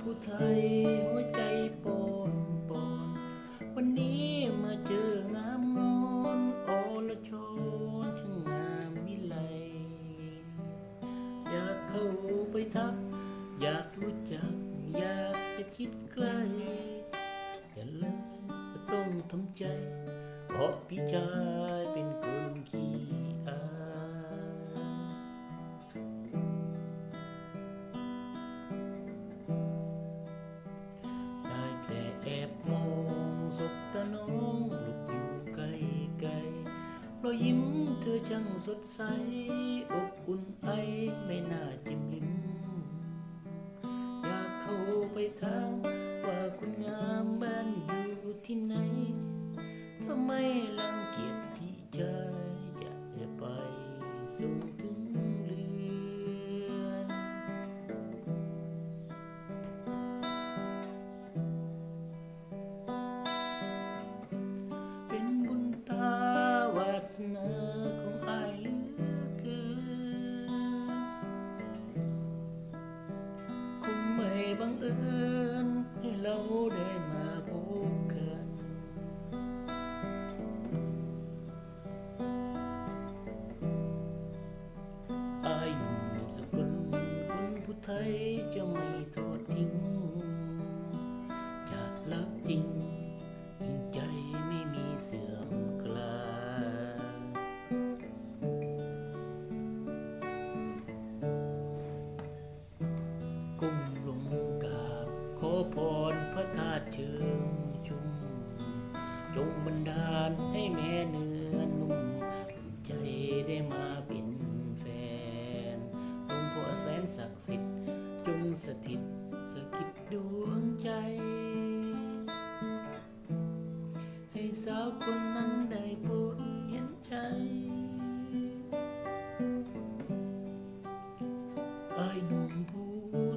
ผู้ไทยหัวใจปนปนวันนี้มาเจองามงอนอรชนช่างงามวิไลอยากเข้าไปทัก อยากรู้จัก อยากจะคิดใกล้จะเล้วก็ต้องทำใจ เพราะพี่ชายางสดใส อบอุ่นไอไม่น่าจิ้มลิ้มอยากเข้าไปถามว่าคุณงามบ้านอยู่ที่ไหนทำไมลัง เอิญให้เราได้มาพบกัน อายุสกุลคนผู้ไทยจะไม่ทอดทิ้ง พรพระธาตุเชิงชุม จงบันดาลให้แม่เนื้อนุ่มใจได้มาเป็นแฟนหลวงพ่อแสนศักดิ์สิทธิ์จงสถิตสกิดดวงใจ ให้สาวคนนั้นได้ปวดเห็นใจไอ้หนุ่มผู้